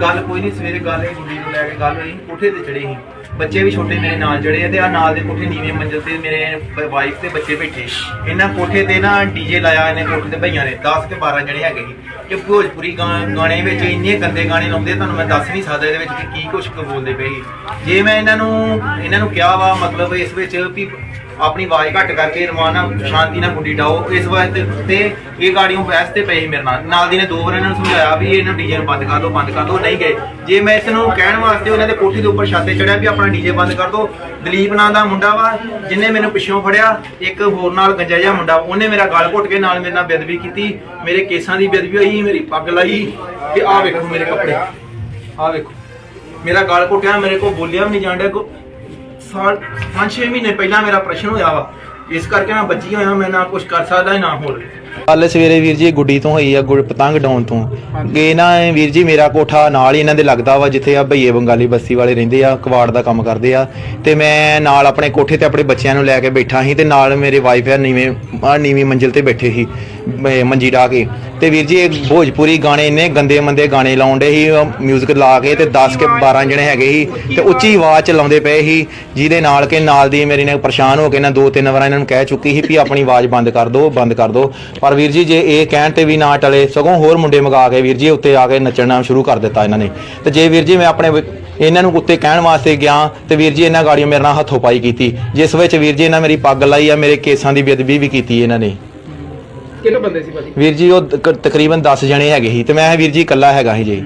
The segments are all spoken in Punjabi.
ਗੱਲ ਕੋਈ ਨਹੀਂ, ਸਵੇਰੇ ਗੱਲ ਇਹ ਗੁੱਡੀ ਨੂੰ ਲੈ ਕੇ ਗੱਲ ਹੋਈ, ਕੋਠੇ ਤੇ ਚੜੇ ਸੀ। ਬੱਚੇ ਵੀ ਛੋਟੇ ਮੇਰੇ ਨਾਲ ਚੜੇ ਤੇ ਆ ਨਾਲ ਦੇ ਕੋਠੇ ਨੀਵੇਂ ਮੰਜ਼ਲ ਤੇ ਮੇਰੇ ਵਾਈਫ ਤੇ ਬੱਚੇ ਬੈਠੇ। ਇਹਨਾਂ ਕੋਠੇ ਤੇ ਨਾ ਡੀਜੇ ਲਾਇਆ ਇਹਨੇ ਕੋਠੇ ਤੇ ਭਈਆਂ ਨੇ 10 ਤੇ 12 ਜਣੇ ਹੈਗੇ ਸੀ। ਕਿ ਭੋਜਪੁਰੀ ਗਾ- ਗਾਣੇ ਵਿੱਚ ਇੰਨੇ ਗੰਦੇ ਗਾਣੇ ਲਾਉਂਦੇ ਤੁਹਾਨੂੰ ਮੈਂ ਦੱਸ ਨਹੀਂ ਸਕਦਾ ਇਹਦੇ ਵਿੱਚ ਕਿ ਕੀ ਕੁਛ ਬੋਲਦੇ ਪਏ ਜੇ ਮੈਂ ਇਹਨਾਂ ਨੂੰ ਇਹਨਾਂ ਨੂੰ ਕਿਹਾ ਵਾ, ਮਤਲਬ ਇਸ ਵਿੱਚ ਵੀ ਆਪਣੀ ਆਵਾਜ਼ ਘੱਟ ਕਰਕੇ ਰਮਾਨਾ ਸ਼ਾਂਤੀ ਨਾਲ ਗੁੱਡੀ ਡਾਓ। ਇਸ ਵਾਸਤੇ ਤੇ ਇਹ ਗਾੜੀਆਂ ਬਹਿਸ ਤੇ ਪਈ ਮੇਰੇ ਨਾਲ। ਨਾਲ ਦੀ ਨੇ ਦੋ ਵਾਰ ਇਹਨਾਂ ਨੂੰ ਸਮਝਾਇਆ ਵੀ ਇਹਨੂੰ ਡੀਜੇ ਬੰਦ ਕਰ ਦਿਓ ਬੰਦ ਕਰ ਦਿਓ ਨਹੀਂ ਗਏ। ਜੇ ਮੈਂ ਇਸ ਨੂੰ ਕਹਿਣ ਵਾਸਤੇ ਉਹਨਾਂ ਦੇ ਕੋਠੀ ਦੇ ਉੱਪਰ ਛੱਤ ਚੜਿਆ ਵੀ ਆਪਣਾ ਡੀਜੇ ਬੰਦ ਕਰ ਦਿਓ ਦਲੀਪ ਨਾਂ ਦਾ ਮੁੰਡਾ ਵਾ, ਜਿਨੇ ਮੈਨੂੰ ਪਿੱਛੋਂ ਫੜਿਆ, ਇੱਕ ਹੋਰ ਨਾਲ ਗੰਜਾ ਜਿਹਾ ਮੁੰਡਾ ਉਹਨੇ ਮੇਰਾ ਗਲ ਘੁੱਟ ਕੇ ਨਾਲ ਮੇਰੇ ਨਾਲ ਬੇਦਬੀ ਕੀਤੀ, ਮੇਰੇ ਕੇਸਾਂ ਦੀ ਬੇਦਬੀ ਹੋਈ, ਮੇਰੀ ਪੱਗ ਲਾਈ, ਤੇ ਆਹ ਵੇਖੋ ਮੇਰੇ ਕੱਪੜੇ। ਆਹ ਵੇਖੋ। ਮੇਰਾ ਗਲ ਘੁੱਟਿਆ ਮੇਰੇ ਕੋਲ ਬੋਲਿਆ ਵੀ ਨਹੀਂ ਜਾਂਦਾ ਕੋ ਸਾਲ 5-6 ਮਹੀਨੇ ਪਹਿਲਾਂ ਮੇਰਾ ਪ੍ਰਸ਼ਨ ਹੋਇਆ ਵਾ। ਇਸ ਕਰਕੇ ਮੈਂ ਬੱਚੀ ਹੋਇਆ ਮੈਂ ਨਾ ਕੁਝ ਕਰ ਸਕਦਾ ਨਾ ਹੋਰ। ਕੱਲ ਸਵੇਰੇ ਵੀਰ ਜੀ ਗੁੱਡੀ ਤੋਂ ਹੋਈ ਆ ਗੁੜ ਪਤੰਗ ਡਾਉਣ ਤੋਂ। ਗਏ ਨਾ ਇਹ ਵੀਰ ਜੀ ਮੇਰਾ ਕੋਠਾ ਨਾਲ ਹੀ ਇਹਨਾਂ ਦੇ ਲੱਗਦਾ ਵਾ ਜਿੱਥੇ ਆ ਭਈਏ ਬੰਗਾਲੀ ਬਸਤੀ ਵਾਲੇ ਰਹਿੰਦੇ ਆ ਕਵਾੜ ਦਾ ਕੰਮ ਕਰਦੇ ਆ। ਤੇ ਮੈਂ ਨਾਲ ਆਪਣੇ ਕੋਠੇ ਤੇ ਆਪਣੇ ਬੱਚਿਆਂ ਨੂੰ ਲੈ ਕੇ ਬੈਠਾ ਸੀ ਤੇ ਨਾਲ ਮੇਰੇ ਵਾਈਫ ਆ ਨੀਵੇਂ ਆ ਨੀਵੀਂ ਮੰਜ਼ਿਲ ਤੇ ਬੈਠੇ ਸੀ ਮ- ਮੰਜੀ ਢਾ ਕੇ। ਤੇ ਵੀਰ ਜੀ, ਇਹ ਭੋਜਪੁਰੀ ਗਾਣੇ ਇੰਨੇ ਗੰਦੇ ਮੰਦੇ ਗਾਣੇ ਲਾਉਂਦੇ ਸੀ ਮਿਊਜ਼ਿਕ ਲਾ ਕੇ ਤੇ 10 ਕੇ 12 ਜਣੇ ਹੈਗੇ ਸੀ ਤੇ ਉੱਚੀ ਆਵਾਜ਼ ਚ ਲਾਉਂਦੇ ਪਏ ਸੀ, ਜਿਹਦੇ ਨਾਲ ਕਿ ਨਾਲ ਦੀ ਮੇਰੀ ਨੇ ਪਰੇਸ਼ਾਨ ਹੋ ਕੇ ਨਾ ਦੋ ਤਿੰਨ ਵਾਰ ਇਹਨਾਂ ਨੂੰ ਕਹਿ ਚੁੱਕੀ ਸੀ ਵੀ ਆਪਣੀ ਆਵਾਜ਼ ਬੰਦ ਕਰ ਦਿਓ ਬੰਦ ਕਰ ਦਿਓ ਪਰ ਵੀਰ ਜੀ, ਜੇ ਇਹ ਕਹਿਣ ਤੇ ਵੀ ਨਾ ਟਲੇ, ਸਗੋਂ ਹੋਰ ਮੁੰਡੇ ਮੰਗਾ ਕੇ ਵੀਰ ਜੀ ਉੱਤੇ ਆ ਕੇ ਨੱਚਣਾ ਸ਼ੁਰੂ ਕਰ ਦਿੱਤਾ ਇਹਨਾਂ ਨੇ। ਤੇ ਜੇ ਵੀਰ ਜੀ, ਮੈਂ ਆਪਣੇ ਇਹਨਾਂ ਨੂੰ ਉੱਤੇ ਕਹਿਣ ਵਾਸਤੇ ਗਿਆ, ਤੇ ਵੀਰ ਜੀ, ਇਹਨਾਂ ਗਾੜੀਆਂ ਮੇਰੇ ਨਾਲ ਹੱਥੋਂ ਪਾਈ ਕੀਤੀ। ਜਿਸ ਵਿੱਚ ਵੀਰ ਜੀ, ਇਹਨਾਂ ਮੇਰੀ ਪੱਗ ਲਾਈ ਆ, ਮੇਰੇ ਕੇਸਾਂ ਦੀ ਬੇਅਦਬੀ ਵੀ ਕੀਤੀ ਇਹਨਾਂ ਨੇ। ਕਿੰਨੇ ਬੰਦੇ ਸੀ ਭਾਜੀ? ਵੀਰ ਜੀ ਉਹ ਤਕ- ਤਕਰੀਬਨ 10 ਜਣੇ ਹੈਗੇ ਸੀ ਤੇ ਮੈਂ ਵੀਰ ਜੀ ਇਕੱਲਾ ਹੈਗਾ ਸੀ ਜੀ।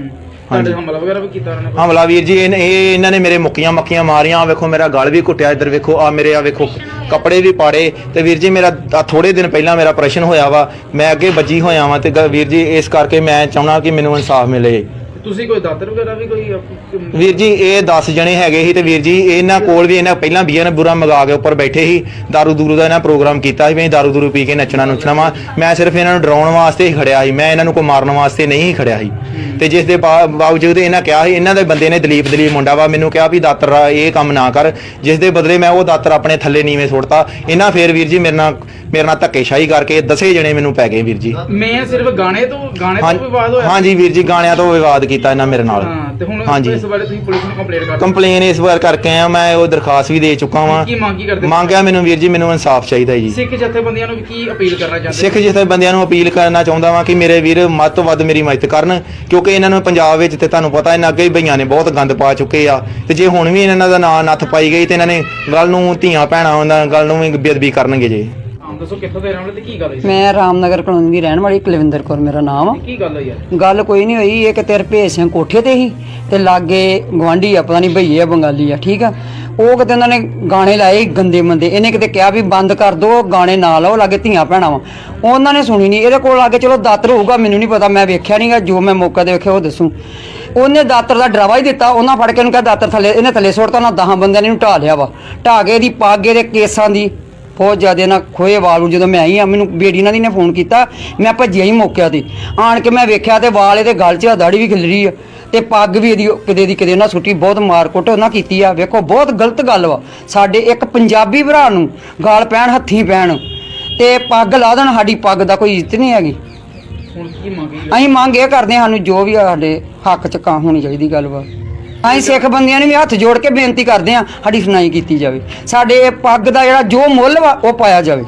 ਤੁਹਾਡੇ ਹਮਲਾ ਵਗੈਰਾ ਵੀ ਕੀਤਾ ਉਹਨਾਂ ਨੇ? ਹਮਲਾ ਵੀਰ ਜੀ ਇਹ ਇਹ ਇਹਨਾਂ ਨੇ ਮੇਰੇ ਮੁੱਕੀਆਂ ਮੱਕੀਆਂ ਮਾਰੀਆਂ ਆਹ ਵੇਖੋ ਮੇਰਾ ਗਲ ਵੀ ਘੁੱਟਿਆ ਇੱਧਰ ਵੇਖੋ ਆ ਮੇਰੇ ਆ ਵੇਖੋ ਕੱਪੜੇ ਵੀ ਪਾੜੇ। ਤੇ ਵੀਰ ਜੀ ਮੇਰਾ ਥੋੜੇ ਦਿਨ ਪਹਿਲਾਂ ਮੇਰਾ ਆਪਰੇਸ਼ਨ ਹੋਇਆ ਵਾ ਮੈਂ ਅੱਗੇ ਵੱਜੀ ਹੋਇਆ ਵਾਂ ਤੇ ਗ- ਵੀਰ ਜੀ ਇਸ ਕਰਕੇ ਮੈਂ ਚਾਹੁੰਦਾ ਕਿ ਮੈਨੂੰ ਇਨਸਾਫ ਮਿਲੇ। ਤੁਸੀਂ ਕੋਈ ਦਾਤਰ ਵਗੈਰਾ ਵੀ ਕੋਈ ਆਪ- ਵੀਰ ਜੀ, ਇਹ 10 ਜਣੇ ਹੈਗੇ ਸੀ ਤੇ ਵੀਰ ਜੀ ਇਹਨਾਂ ਕੋਲ ਵੀ ਇਹਨਾਂ ਪਹਿਲਾਂ ਬੀਅਰ ਬੁਰਾ ਮੰਗਾ ਕੇ ਉੱਪਰ ਬੈਠੇ ਸੀ। ਦਾਰੂ ਦੂਰੂ ਦਾ ਇਹਨਾਂ ਪ੍ਰੋਗਰਾਮ ਕੀਤਾ ਸੀ ਵੀ ਅਸੀਂ ਦਾਰੂ ਦੂਰੂ ਪੀ ਕੇ ਨੱਚਣਾ ਨੁੱਚਣਾ ਵਾ। ਮੈਂ ਸਿਰਫ ਇਹਨਾਂ ਨੂੰ ਡਰਾਉਣ ਵਾਸਤੇ ਹੀ ਖੜਿਆ ਸੀ। ਮੈਂ ਇਹਨਾਂ ਨੂੰ ਕੋਈ ਮਾਰਨ ਵਾਸਤੇ ਨਹੀਂ ਸੀ ਖੜਿਆ ਸੀ। ਤੇ ਜਿਸ ਦੇ ਬਾ- ਬਾਵਜੂਦ ਇਹਨਾਂ ਕਿਹਾ ਸੀ ਇਹਨਾਂ ਦੇ ਬੰਦੇ ਨੇ ਦਲੀਪ ਦਲੀਪ ਮੁੰਡਾ ਵਾ ਮੈਨੂੰ ਕਿਹਾ ਵੀ ਦਾਤਰ ਇਹ ਕੰਮ ਨਾ ਕਰ। ਜਿਸ ਦੇ ਬਦਲੇ ਮੈਂ ਉਹ ਦਾਤਰ ਆਪਣੇ ਥੱਲੇ ਨੀਵੇਂ ਸੁੱਟਤਾ। ਇਹਨਾਂ ਫੇਰ ਵੀਰ ਜੀ ਮੇਰੇ ਨਾਲ ਮੇਰੇ ਨਾਲ ਧੱਕੇਸ਼ਾਹੀ ਕਰਕੇ ਦਸੇ ਜਣੇ ਮੈਨੂੰ ਪੈ ਗਏ ਵੀਰ ਜੀ। ਮੈਂ ਸਿਰਫ ਗਾਣੇ ਤੋਂ ਗਾਣੇ ਹਾਂ- ਤੋਂ ਵਿਵਾਦ ਹੋਇਆ। ਹਾਂਜੀ ਵੀਰ ਜੀ ਗਾਣਿਆਂ ਤੋਂ ਵਿਵਾਦ ਕੀਤਾ ਇਹਨਾਂ ਮੇਰੇ ਨਾਲ। ਹਾਂ ਤੇ ਹੁਣ ਹਾਂਜੀ। ਇਸ ਬਾਰੇ ਤੁਸੀਂ ਪੁਲਿਸ ਨੂੰ ਕੰਪਲੇਂਟ ਕਰ ਕੰਪਲੇਨ ਇਸ ਵਾਰ ਕਰਕੇ ਆਇਆ ਮੈਂ ਉਹ ਦਰਖਾਸਤ ਵੀ ਦੇ ਚੁੱਕਾ ਵਾਂ। ਕੀ ਮੰਗ ਕੀ ਕਰਦੇ? ਮੰਗਿਆ ਮੈਨੂੰ ਵੀਰ ਜੀ ਮੈਨੂੰ ਇਨਸਾਫ ਚਾਹੀਦਾ ਜੀ। ਸਿੱਖ ਜਥੇਬੰਦੀਆਂ ਨੂੰ ਕੀ ਅਪੀਲ ਕਰਨਾ ਚਾਹੁੰਦੇ ਸਿੱਖ ਜਿਥੇ ਬੰਦਿਆਂ ਨੂੰ ਅਪੀਲ ਕਰਨਾ ਚਾਹੁੰਦਾ ਵਾਂ ਕਿ ਮੇਰੇ ਵੀਰ ਵੱਧ ਤੋਂ ਵੱਧ ਮੇਰੀ ਮਦਦ ਕਰਨ ਕਿਉਂਕਿ ਇਹਨਾਂ ਨੂੰ ਪੰਜਾਬ ਵਿੱਚ ਤੇ ਤੁਹਾਨੂੰ ਪਤਾ ਇਹਨਾਂ ਅੱਗੇ ਹੀ ਭਈਆਂ ਨੇ ਬਹੁਤ ਗੰਦ ਪਾ ਚੁੱਕੇ ਆ। ਤੇ ਜੇ ਹੁਣ ਵੀ ਇਹਨਾਂ ਦਾ ਨਾਂ ਨੱਥ ਪਾਈ ਗਈ ਤੇ ਇਹਨਾਂ ਨੇ ਗੱਲ ਨੂੰ ਧੀਆਂ ਭੈਣਾਂ ਉਹਨਾਂ ਗੱਲ ਨੂੰ ਵੀ ਬੇਅਦਬੀ ਕਰਨਗੇ ਜੀ। ਹਾਂ ਦੱਸੋ ਕਿੱਥੋਂ ਦੇ ਰਹਿਣ ਵਾਲੇ ਤੇ ਕੀ ਗੱਲ ਹੋਈ ਮੈਂ ਰਾਮਨਗਰ ਕਲੋਨੀ ਦੀ ਰਹਿਣ ਵਾਲੀ ਕੁਲਵਿੰਦਰ ਕੌਰ ਮੇਰਾ ਨਾਮ ਆ। ਕੀ ਗੱਲ ਹੋਈ ਯਾਰ ਗੱਲ ਕੋਈ ਨਹੀਂ ਹੋਈ ਇਹ ਕਿਤੇ ਰਪੇਸ਼ ਸਿੰਘ ਕੋਠੇ ਤੇ ਸੀ ਤੇ ਲਾਗੇ ਗਵਾਂਢੀ ਆ ਪਤਾ ਨਹੀਂ ਭਈਏ ਆ ਬੰਗਾਲੀ ਆ ਠੀਕ ਆ। ਉਹ ਕਿਤੇ ਉਹਨਾਂ ਨੇ ਗਾਣੇ ਲਾਏ ਗੰਦੇ ਮੰਦੇ, ਇਹਨੇ ਕਿਤੇ ਕਿਹਾ ਵੀ ਬੰਦ ਕਰ ਦੋ, ਗਾਣੇ ਨਾ ਲਾਓ, ਲਾਗੇ ਧੀਆਂ ਭੈਣਾਂ ਵਾ। ਉਹਨਾਂ ਨੇ ਸੁਣੀ ਨਹੀਂ, ਇਹਦੇ ਕੋਲ ਲਾਗੇ ਚਲੋ ਦਾਤਰ ਹੋਊਗਾ, ਮੈਨੂੰ ਨਹੀਂ ਪਤਾ, ਮੈਂ ਵੇਖਿਆ ਨਹੀਂਗਾ ਜੋ ਮੈਂ ਮੌਕਾ ਤੇ ਵੇਖਿਆ ਉਹ ਦੱਸੂ। ਉਹਨੇ ਦਾਤਰ ਦਾ ਡਰਾਵਾ ਹੀ ਦਿੱਤਾ, ਉਹਨਾਂ ਫੜ ਕੇ ਉਹਨੂੰ ਕਿਹਾ ਦਾਤਰ ਥੱਲੇ, ਇਹਨੇ ਥੱਲੇ ਸੁੱਟਤਾ ਉਹਨਾਂ 10 ਬੰਦਿਆਂ ਨੇ ਇਹਨੂੰ ਢਾ ਲਿਆ ਵਾ। ਢਾ ਕੇ ਇਹਦੀ ਪੱਗ ਇਹਦੇ ਕੇਸਾਂ ਦੀ ਬਹੁਤ ਜ਼ਿਆਦਾ ਨਾ ਖੋਏ ਵਾਲ ਨੂੰ ਜਦੋਂ ਮੈਂ ਆਈ ਆ, ਮੈਨੂੰ ਬੇੜੀ ਨਾਲ ਦੀ ਨੇ ਫੋਨ ਕੀਤਾ, ਮੈਂ ਭੱਜਿਆ ਹੀ ਮੌਕਿਆ ਤੇ। ਆਣ ਕੇ ਮੈਂ ਵੇਖਿਆ ਤੇ ਵਾਲ ਇਹਦੇ ਗਲ 'ਚ ਆ ਦਾੜੀ ਵੀ ਖਿਲਰੀ ਆ। ਤੇ ਪੱਗ ਵੀ ਇਹਦੀ ਕਿਤੇ ਦੀ ਕਿਤੇ ਨਾ ਸੁੱਟੀ ਬਹੁਤ ਮਾਰ ਕੁੱਟ ਉਹਨਾਂ ਕੀਤੀ ਆ। ਵੇਖੋ ਬਹੁਤ ਗਲਤ ਗੱਲ ਵਾ। ਸਾਡੇ ਇੱਕ ਪੰਜਾਬੀ ਭਰਾ ਨੂੰ ਗਾਲ ਪੈਣ ਹੱਥੀਂ ਪੈਣ ਤੇ ਪੱਗ ਲਾ ਦੇਣ ਸਾਡੀ ਪੱਗ ਦਾ ਕੋਈ ਇੱਜ਼ਤ ਨਹੀਂ ਹੈਗੀ। ਹੁਣ ਕੀ ਮੰਗੀ? ਅਸੀਂ ਮੰਗ ਇਹ ਕਰਦੇ ਹਾਂ ਸਾਨੂੰ ਜੋ ਵੀ ਆ ਸਾਡੇ ਹੱਕ 'ਚ ਕਾਂ ਹੋਣੀ ਚਾਹੀਦੀ ਗੱਲ ਵਾ। ਅਸੀਂ ਸਿੱਖ ਬੰਦਿਆਂ ਨੇ ਵੀ ਹੱਥ ਜੋੜ ਕੇ ਬੇਨਤੀ ਕਰਦੇ ਹਾਂ ਸਾਡੀ ਸੁਣਾਈ ਕੀਤੀ ਜਾਵੇ। ਸਾਡੇ ਪੱਗ ਦਾ ਜਿਹੜਾ ਜੋ ਮੁੱਲ ਵਾ ਉਹ ਪਾਇਆ ਜਾਵੇ।